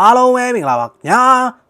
အားလုံးပဲမင်္ဂလာပါခင်ဗျာ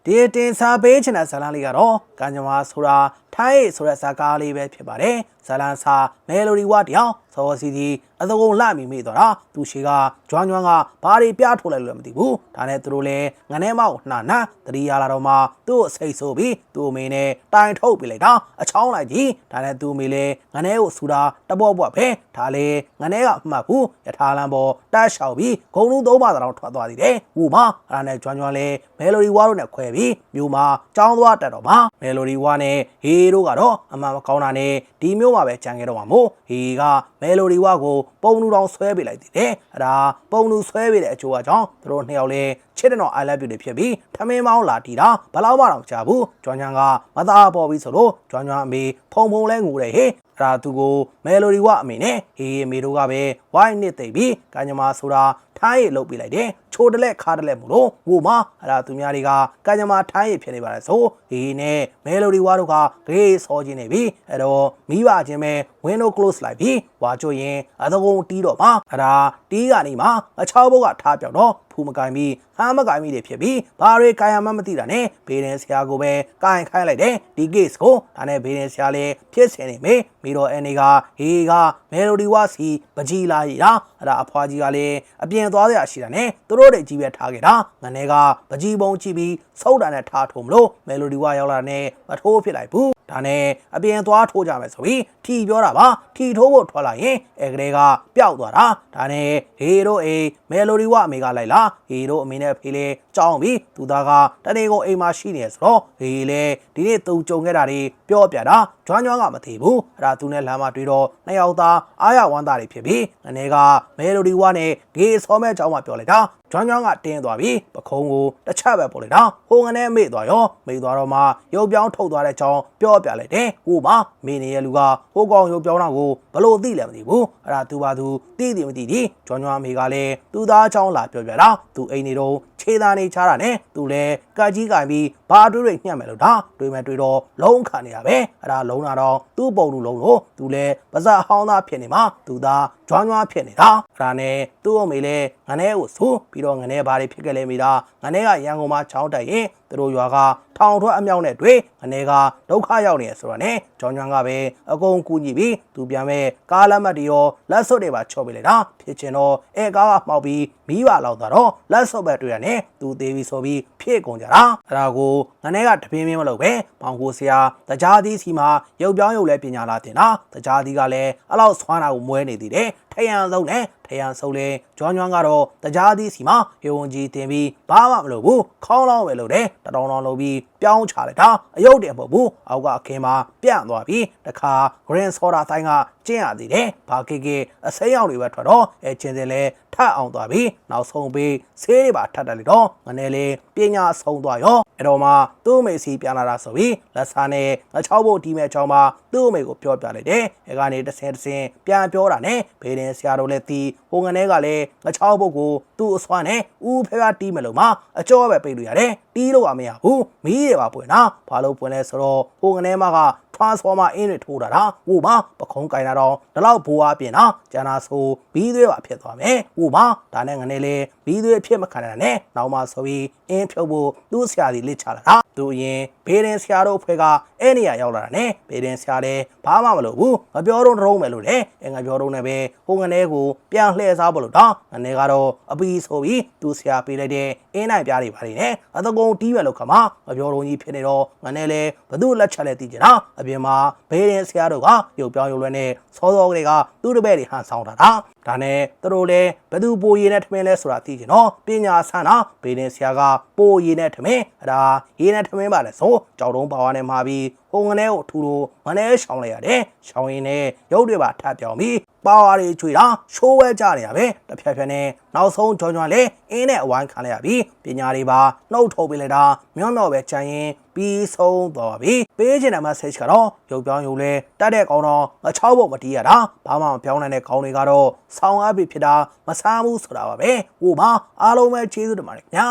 ဒီတင်စားပေးချင်တဲ့ဇာတ်လမ်းလေးကတော့ကံကြမ္မာဆိုတာ ထိုင်းဆိုတဲ့ဇာတ်ကားလေးပဲဖြစ်ပါတယ်ဇာတ်လမ်းစာမဲလိုဒီဝတယောက်စောစီစီအသကုံလှမိမိတော့တာသူရှိကကြွမ်းကြွမ်းကဘာတွေပြထုတ်လိုက်လို့လည်းမသိဘူးဒါနဲ့သူတို့လည်းငနဲမောက်နှာနာတတိယလာတော့မှသူ့အစိတ်ဆိုပြီးသူ့အမေနဲ့တိုင်ထုတ်ပြလိုက်တာအချောင်းလိုက်ကြီးဒါနဲ့သူ့အမေလည်းငနဲကိုဆူတာတပေါ့ပေါ့ပဲဒါလည်းငနဲကအမှတ်ဘူးယထာလန်ပေါ်တက်လျှောက်ပြီးဂုံလုံးသုံးပါးတောင်ထွက်သွားသေးတယ်ဟိုမှာအဲ့ဒါနဲ့ကြွမ်းကြွမ်းလည်းမဲလိုဒီဝါတို့နဲ့ခွဲပြီးမြို့မှာကြောင်းသွားတက်တော့မှာမဲလိုဒီဝါနဲ့ဟေးတို့ကတော့အမှန်မကောင်းတာနဲ့ဒီမျိုးမှာပဲကြံခဲ့တော့မှာမို့ဟေးကမဲလိုဒီဝါကိုပုံနူတောင်ဆွဲပေးလိုက်သေးတယ်အဲ့ဒါပုံနူဆွဲပေးတဲ့အကျိုးအကြောင်းသူတို့နှစ်ယောက်လည်းချစ်တဲ့တော့ I love you တွေဖြစ်ပြီးထမင်းမောင်းလာတီတာဘလောက်မှတော့မချဘူးကြွမ်းကြွမ်းကမသားပေါ်ပြီးဆိုလို့ကြွမ်းကြွမ်းအမေဖုံဖုံလဲငိုတယ်ဟေးအဲ့ဒါသူကိုမဲလိုဒီဝအမေနဲ့ဟေးအမေတို့ကပဲဝိုင်းနစ်သိပ်ပြီးကညမာဆိုတာထိုင်းရလုတ်ပေးလိုက်တယ် ချိုးတလက်ခါတလက်မို့လို့ဟိုမှာအဲ့ဒါသူများတွေကကညမာထိုင်းရဖြစ်နေပါလေဆိုဟေးနဲ့မဲလိုဒီဝါတို့ကဂရေးစောခြင်းနေပြီအဲ့တော့မိဘချင်းပဲ window close လိုက်ပြီးဝါချိုရင်အသကုံတီးတော့မှာအဲ့ဒါတီးကနေမှအချောဘုတ်ကထားပြောက်တော့ ဖူမကင်ပြီးဟာမကင်ပြီးတွေဖြစ်ပြီးဘာတွေကင်ရမှမသိတာနဲ့ဘေးရင်ဆရာကိုပဲကင်ခိုင်းလိုက်တယ်ဒီ case ကိုဒါနဲ့ဘေးရင်ဆရာလည်းဖြစ်စင်နေမေမိတော့အနေကဟေးကမဲလိုဒီဝါစီပကြီးလာရတာအဲ့ဒါအဖွားကြီးကလည်းအပြင်သွားရရှိတာနဲ့သူတို့တွေကြီးပဲထားခဲ့တာငနေကပကြီးပုံကြည့်ပြီးစုတ်တာနဲ့ထားထုံမလို့မဲလိုဒီဝါရောက်လာတဲ့မထိုးဖြစ်လိုက်ဘူးဒါနဲ့အပြင်သွားထိုးကြမယ်ဆိုပြီးထီပြောတာပါထီထိုးဖို့ထွက်လာရင်အဲကလေးကပျောက်သွားတာဒါနဲ့ဟေတို့အိမ်မဲလိုဒီဝအမေကလိုက်လာဟေတို့အမေနဲ့ဖေးလေးကြောင်းပြီးသူသားကတနေ့ကုန်အိမ်မှာရှိနေဆိုတော့ဟေလေဒီနေ့သူကြုံခဲ့တာတွေပြောပြတာ ကြွမ်းကြွမ်းကမသိဘူးအဲ့ဒါသူနဲ့လမ်းမှာတွေ့တော့နှစ်ယောက်သားအားရဝမ်းသာတွေဖြစ်ပြီးအနေကမဲလိုဒီဝနဲ့ဂေးစောမဲကြောင်းမှပြောလိုက်တာကြွမ်းကြွမ်းကတင်းသွားပြီးပခုံးကိုတစ်ချက်ပဲပို့လိုက်တာဟိုငနဲ့မေ့သွားရောမေ့သွားတော့မှရုပ်ပြောင်းထုတ်သွားတဲ့ကြောင်းပြောပြလိုက်တယ်ဟိုမှာမေနေရဲ့လူကဟိုကောင်ရုပ်ပြောင်းတာကိုဘလို့သိလဲမသိဘူးအဲ့ဒါသူပါသူသိတယ်မသိဒီကြွမ်းကြွမ်းမေကလည်းသူသားချောင်းလာပြောပြတာသူအိမ်နေတော့ခြေသားနေချတာနဲ့သူလည်းကကြီးကင်ပြီးဘာတွေးတွေညှက်မယ်လို့ဒါတွေးမယ်တွေးတော့လုံးခံနေရပဲအဲ့ဒါလုံးတာတော့သူ့ပုံလူလုံးလို့သူလည်းပါဇက်ဟောင်းသားဖြစ်နေမှာသူသား ကြွမ်းကြွမ်းဖြစ်နေတာအဲ့ဒါနဲ့သူ့အမေလည်းငနဲကိုဆိုပြီးတော့ငနဲဘာတွေဖြစ်ခဲ့လဲမိတာငနဲကရန်ကုန်မှာချောင်းတိုက်ရင်သူတို့ရွာကထောင်ထွက်အမြောက်နဲ့တွေ့ငနဲကဒုက္ခရောက်နေရဆိုတော့ ਨੇ ဂျွန်ဂျွန်ကပဲအကုန်ကူညီပြီးသူပြန်မဲ့ကားလက်မှတ်တွေရောလက်စွပ်တွေပါချော့ပေးလိုက်တာဖြစ်ချင်တော့အဲကားကမှောက်ပြီးမိဘလောက်သွားတော့လက်စွပ်ပဲတွေ့ရတယ်သူသေးပြီးဆိုပြီးဖြစ်ကုန်ကြတာအဲ့ဒါကိုငနဲကတပင်းမင်းမလုပ်ပဲပေါင်ကိုဆရာတကြားသီးစီမှာရုပ်ပြောင်းရုပ်လဲပညာလာတင်တာတကြားသီးကလည်းအဲ့လောက်ဆွမ်းတာကိုမွဲနေသေးတယ်ထရန်ဆုံးနဲ့ ထရန်ဆုံးလဲကြွမ်းကြွမ်းကတော့တကြားသီးစီမှာရေဝန်ကြီးတင်ပြီးဘာမှမလုပ်ဘူးခေါင်းလောင်းပဲလုပ်တယ်တတောင်းတောင်းလုပ်ပြီးပြောင်းချလိုက်တာအယုတ်တယ်မဟုတ်ဘူးအောက်ကအခင်းမှာပြန့်သွားပြီးတခါ green soda ဆိုင်ကကျင်းရသေးတယ်ဘာကေကေအစိမ်းရောင်တွေပဲထွက်တော့အဲချင်းစင်လဲထပ်အောင်သွားပြီးနောက်ဆုံးပြီးဆေးတွေပါထပ်တက်လိုက်တော့ငနေလေးပညာဆုံးသွားရောအဲ့တော့မှသူ့အမေစီပြန်လာတာဆိုပြီးလက်စားနဲ့ငချောက်ဖို့တီးမဲ့ချောင်းမှာသူ့အမေကိုပြောပြလိုက်တယ်အဲကနေတစ်ဆင်တစ်ဆင်ပြန်ပြောတာနဲ့ဘေးရင်ဆရာတို့လည်းတီးဟိုငနေကလည်းငချောက်ဖို့ကိုသူ့အစွမ်းနဲ့ဦးဖဲဖဲတီးမယ်လို့မှအကျော်ပဲပြေးလို့ရတယ်တီးလို့ကမရဘူးမီးတွေပါပွင့်တာဘာလို့ပွင့်လဲဆိုတော့ဟိုငနေမှာက transformer အင်းတွေထိုးတာတာဟိုမှာပခုံးကင်တာတော့ဒီလောက်ဘိုးအားပြင်တာကျန်တာဆိုဘီးသွေးပါဖြစ်သွားမယ်ဟိုမှာဒါနဲ့ငနေလေဘီးသွေးဖြစ်မခံနိုင်နဲ့နောက်မှဆိုပြီးအင်းဖြုတ်ဖို့သူ့ဆရာကြီးလက်ချလာတာသူအရင်ဘေးရင်ဆရာတို့အဖွဲ့ကအဲ့နေရာရောက်လာတာနဲ့ဘေးရင်ဆရာလည်းဘာမှမလုပ်ဘူးမပြောတော့တုံးမယ်လို့လေအဲငါပြောတော့နေပဲဟိုငနေကိုပြန်လှည့်စားဖို့လို့တော့ငနေကတော့အပီဆိုပြီးသူ့ဆရာပေးလိုက်တဲ့အင်းနိုင်ပြားတွေပါနေတယ်အတကုံတီးပဲလို့ခမမပြောတော့ကြီးဖြစ်နေတော့ငနေလေဘသူ့လက်ချက်လဲတည်ကြတာအပြင်မှာဘေးရင်ဆရာတို့ကရုပ်ပြောင်းရုပ်လွှဲနဲ့စောစောကလေးကသူ့တပည့်တွေဟန်ဆောင်တာတာဒါနဲ့သူတို့လည်းဘသူပိုရည်နဲ့ထမင်းလဲဆိုတာသိကြနော်ပညာဆန်းတာဘေးရင်ဆရာကပိုရည်နဲ့ထမင်းအဲ့ဒါရည်နဲ့ထမင်းပါလဲဆိုကြောက်တုံးပါဝါနဲ့မှာပြီးဟိုငနဲကိုထူလို့ငနဲရှောင်းလိုက်ရတယ်ရှောင်းရင်လည်းရုပ်တွေပါထပ်ပြောင်းပြီး ပါဝါတွေချွေတာရှိုးဝဲကြနေရပဲတစ်ဖြတ်ဖြတ်နဲ့နောက်ဆုံးကြောင်ကြောင်လဲအင်းနဲ့အဝိုင်းခံလိုက်ရပြီးပညာတွေပါနှုတ်ထုတ်ပေးလိုက်တာမြော့မြော့ပဲကြံရင်ပြီးဆုံးသွားပါပြီပေးချင်တဲ့ message ကတော့ရုပ်ပြောင်းရုပ်လဲတတ်တဲ့ကောင်တော့အချောက်ဖို့မတီးရတာဘာမှမပြောင်းနိုင်တဲ့ကောင်တွေကတော့ဆောင်းအပ်ပြီးဖြစ်တာမဆားဘူးဆိုတာပါပဲဟိုမှာအားလုံးပဲကျေးဇူးတင်ပါတယ်ခင်ဗျာ